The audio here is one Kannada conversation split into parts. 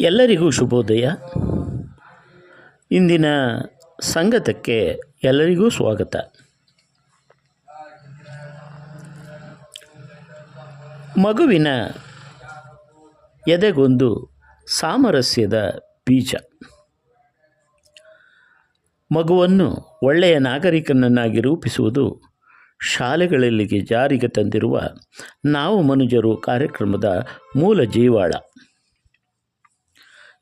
ಎಲ್ಲರಿಗೂ ಶುಭೋದಯ. ಇಂದಿನ ಸಂಗತಕ್ಕೆ ಎಲ್ಲರಿಗೂ ಸ್ವಾಗತ. ಮಗುವಿನ ಎದೆಗೊಂದು ಸಾಮರಸ್ಯದ ಬೀಜ. ಮಗುವನ್ನು ಒಳ್ಳೆಯ ನಾಗರಿಕನನ್ನಾಗಿ ರೂಪಿಸುವುದು ಶಾಲೆಗಳಲ್ಲಿಗೆ ಜಾರಿಗೆ ತಂದಿರುವ ನಾವು ಮನುಜರು ಕಾರ್ಯಕ್ರಮದ ಮೂಲ ಜೀವಾಳ.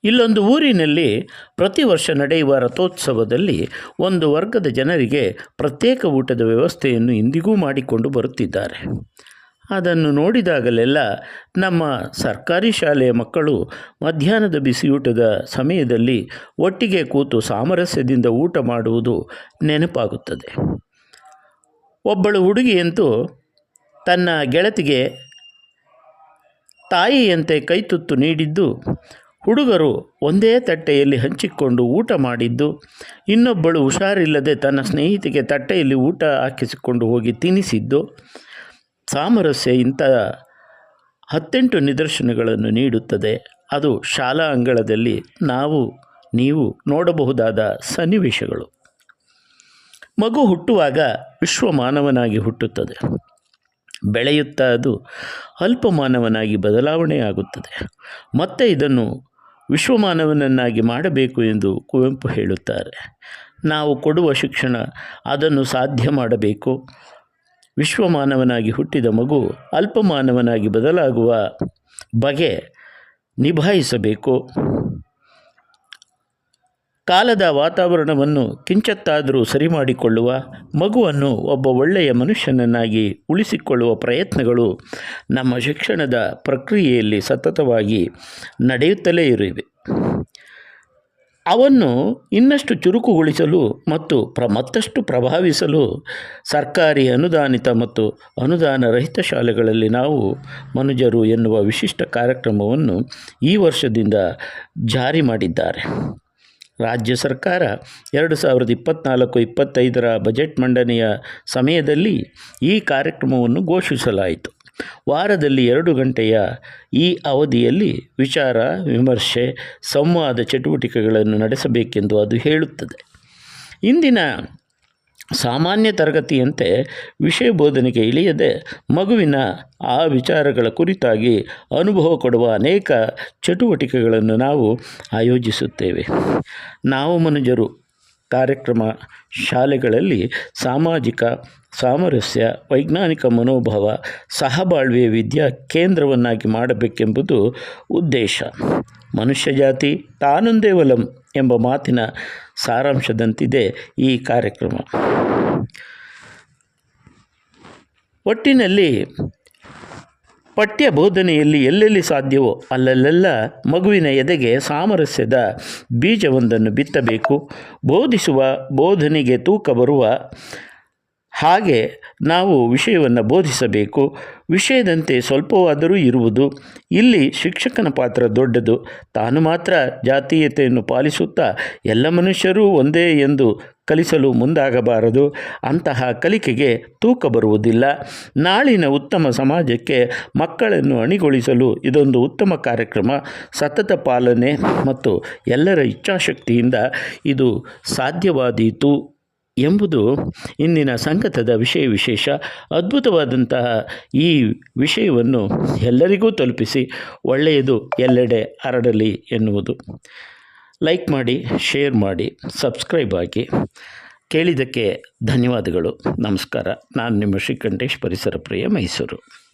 ಇಲ್ಲೊಂದು ಊರಿನಲ್ಲಿ ಪ್ರತಿ ವರ್ಷ ನಡೆಯುವ ರಥೋತ್ಸವದಲ್ಲಿ ಒಂದು ವರ್ಗದ ಜನರಿಗೆ ಪ್ರತ್ಯೇಕ ಊಟದ ವ್ಯವಸ್ಥೆಯನ್ನು ಇಂದಿಗೂ ಮಾಡಿಕೊಂಡು ಬರುತ್ತಿದ್ದಾರೆ. ಅದನ್ನು ನೋಡಿದಾಗಲೆಲ್ಲ ನಮ್ಮ ಸರ್ಕಾರಿ ಶಾಲೆಯ ಮಕ್ಕಳು ಮಧ್ಯಾಹ್ನದ ಬಿಸಿಯೂಟದ ಸಮಯದಲ್ಲಿ ಒಟ್ಟಿಗೆ ಕೂತು ಸಾಮರಸ್ಯದಿಂದ ಊಟ ಮಾಡುವುದು ನೆನಪಾಗುತ್ತದೆ. ಒಬ್ಬಳು ಹುಡುಗಿಯಂತೂ ತನ್ನ ಗೆಳತಿಗೆ ತಾಯಿಯಂತೆ ಕೈತುತ್ತು ನೀಡಿದ್ದು ಹುಡುಗರು ಒಂದೇ ತಟ್ಟೆಯಲ್ಲಿ ಹಂಚಿಕೊಂಡು ಊಟ ಮಾಡಿದ್ದು, ಇನ್ನೊಬ್ಬಳು ಹುಷಾರಿಲ್ಲದೆ ತನ್ನ ಸ್ನೇಹಿತಿಗೆ ತಟ್ಟೆಯಲ್ಲಿ ಊಟ ಹಾಕಿಸಿಕೊಂಡು ಹೋಗಿ ತಿನ್ನಿಸಿದ್ದು ಸಾಮರಸ್ಯ ಇಂಥ ಹತ್ತೆಂಟು ನಿದರ್ಶನಗಳನ್ನು ನೀಡುತ್ತದೆ. ಅದು ಶಾಲಾ ಅಂಗಳದಲ್ಲಿ ನಾವು, ನೀವು ನೋಡಬಹುದಾದ ಸನ್ನಿವೇಶಗಳು. ಮಗು ಹುಟ್ಟುವಾಗ ವಿಶ್ವ ಮಾನವನಾಗಿ ಹುಟ್ಟುತ್ತದೆ. ಬೆಳೆಯುತ್ತಾ ಅದು ಅಲ್ಪ ಮಾನವನಾಗಿ ಬದಲಾವಣೆಯಾಗುತ್ತದೆ. ಮತ್ತೆ ಇದನ್ನು ವಿಶ್ವಮಾನವನನ್ನಾಗಿ ಮಾಡಬೇಕು ಎಂದು ಕುವೆಂಪು ಹೇಳುತ್ತಾರೆ. ನಾವು ಕೊಡುವ ಶಿಕ್ಷಣ ಅದನ್ನು ಸಾಧ್ಯ ಮಾಡಬೇಕು. ವಿಶ್ವಮಾನವನಾಗಿ ಹುಟ್ಟಿದ ಮಗು ಅಲ್ಪಮಾನವನಾಗಿ ಬದಲಾಗುವ ಬಗೆ ನಿಭಾಯಿಸಬೇಕು. ಕಾಲದ ವಾತಾವರಣವನ್ನು ಕಿಂಚತ್ತಾದರೂ ಸರಿ ಮಾಡಿಕೊಳ್ಳುವ ಮಗುವನ್ನು ಒಬ್ಬ ಒಳ್ಳೆಯ ಮನುಷ್ಯನನ್ನಾಗಿ ಉಳಿಸಿಕೊಳ್ಳುವ ಪ್ರಯತ್ನಗಳು ನಮ್ಮ ಶಿಕ್ಷಣದ ಪ್ರಕ್ರಿಯೆಯಲ್ಲಿ ಸತತವಾಗಿ ನಡೆಯುತ್ತಲೇ ಇರಿವೆ. ಅವನ್ನು ಇನ್ನಷ್ಟು ಚುರುಕುಗೊಳಿಸಲು ಮತ್ತು ಪ್ರ, ಮತ್ತಷ್ಟು ಪ್ರಭಾವಿಸಲು ಸರ್ಕಾರಿ ಅನುದಾನಿತ ಮತ್ತು ಅನುದಾನ ರಹಿತ ಶಾಲೆಗಳಲ್ಲಿ ನಾವು ಮನುಜರು ಎನ್ನುವ ವಿಶಿಷ್ಟ ಕಾರ್ಯಕ್ರಮವನ್ನು ಈ ವರ್ಷದಿಂದ ಜಾರಿ ಮಾಡಿದ್ದಾರೆ. ರಾಜ್ಯ ಸರ್ಕಾರ ಎರಡು ಸಾವಿರದ ಇಪ್ಪತ್ತ್ನಾಲ್ಕು ಇಪ್ಪತ್ತೈದರ ಬಜೆಟ್ ಮಂಡನೆಯ ಸಮಯದಲ್ಲಿ ಈ ಕಾರ್ಯಕ್ರಮವನ್ನು ಘೋಷಿಸಲಾಯಿತು. ವಾರದಲ್ಲಿ ಎರಡು ಗಂಟೆಯ ಈ ಅವಧಿಯಲ್ಲಿ ವಿಚಾರ, ವಿಮರ್ಶೆ, ಸಂವಾದ ಚಟುವಟಿಕೆಗಳನ್ನು ನಡೆಸಬೇಕೆಂದು ಅದು ಹೇಳುತ್ತದೆ. ಇಂದಿನ ಸಾಮಾನ್ಯ ತರಗತಿಯಂತೆ ವಿಷಯ ಬೋಧನೆಗೆ ಇಳಿಯದೆ ಮಗುವಿನ ಆ ವಿಚಾರಗಳ ಕುರಿತಾಗಿ ಅನುಭವ ಕೊಡುವ ಅನೇಕ ಚಟುವಟಿಕೆಗಳನ್ನು ನಾವು ಆಯೋಜಿಸುತ್ತೇವೆ. ನಾವು ಮನುಜರು ಕಾರ್ಯಕ್ರಮ ಶಾಲೆಗಳಲ್ಲಿ ಸಾಮಾಜಿಕ ಸಾಮರಸ್ಯ, ವೈಜ್ಞಾನಿಕ ಮನೋಭಾವ, ಸಹಬಾಳ್ವೆಯ ವಿದ್ಯಾ ಕೇಂದ್ರವನ್ನಾಗಿ ಮಾಡಬೇಕೆಂಬುದು ಉದ್ದೇಶ. ಮನುಷ್ಯ ಜಾತಿ ತಾನೊಂದೇ ವಲಂ ಎಂಬ ಮಾತಿನ ಸಾರಾಂಶದಂತಿದೆ ಈ ಕಾರ್ಯಕ್ರಮ. ಒಟ್ಟಿನಲ್ಲಿ ಪಠ್ಯ ಬೋಧನೆಯಲ್ಲಿ ಎಲ್ಲೆಲ್ಲಿ ಸಾಧ್ಯವೋ ಅಲ್ಲಲ್ಲೆಲ್ಲ ಮಗುವಿನ ಎದೆಗೆ ಸಾಮರಸ್ಯದ ಬೀಜವೊಂದನ್ನು ಬಿತ್ತಬೇಕು. ಬೋಧಿಸುವ ಬೋಧನೆಗೆ ತೂಕ ಬರುವ ಹಾಗೆ ನಾವು ವಿಷಯವನ್ನು ಬೋಧಿಸಬೇಕು. ವಿಷಯದಂತೆ ಸ್ವಲ್ಪವಾದರೂ ಇರುವುದು. ಇಲ್ಲಿ ಶಿಕ್ಷಕನ ಪಾತ್ರ ದೊಡ್ಡದು. ತಾನು ಮಾತ್ರ ಜಾತೀಯತೆಯನ್ನು ಪಾಲಿಸುತ್ತಾ ಎಲ್ಲ ಮನುಷ್ಯರೂ ಒಂದೇ ಎಂದು ಕಲಿಸಲು ಮುಂದಾಗಬಾರದು. ಅಂತಹ ಕಲಿಕೆಗೆ ತೂಕ ಬರುವುದಿಲ್ಲ. ನಾಳಿನ ಉತ್ತಮ ಸಮಾಜಕ್ಕೆ ಮಕ್ಕಳನ್ನು ಅಣಿಗೊಳಿಸಲು ಇದೊಂದು ಉತ್ತಮ ಕಾರ್ಯಕ್ರಮ. ಸತತ ಪಾಲನೆ ಮತ್ತು ಎಲ್ಲರ ಇಚ್ಛಾಶಕ್ತಿಯಿಂದ ಇದು ಸಾಧ್ಯವಾದೀತು. ಎಂಬುದು ಇಂದಿನ ಸಂಗತದ ವಿಷಯ ವಿಶೇಷ. ಅದ್ಭುತವಾದಂತಹ ಈ ವಿಷಯವನ್ನು ಎಲ್ಲರಿಗೂ ತಲುಪಿಸಿ ಒಳ್ಳೆಯದು ಎಲ್ಲೆಡೆ ಹರಡಲಿ ಎನ್ನುವುದು. ಲೈಕ್ ಮಾಡಿ, ಶೇರ್ ಮಾಡಿ, ಸಬ್ಸ್ಕ್ರೈಬ್ ಆಗಿ. ಕೇಳಿದ್ದಕ್ಕೆ ಧನ್ಯವಾದಗಳು. ನಮಸ್ಕಾರ. ನಾನು ನಿಮ್ಮ ಶ್ರೀಕಂಠೇಶ್, ಪರಿಸರ ಪ್ರಿಯ ಮೈಸೂರು.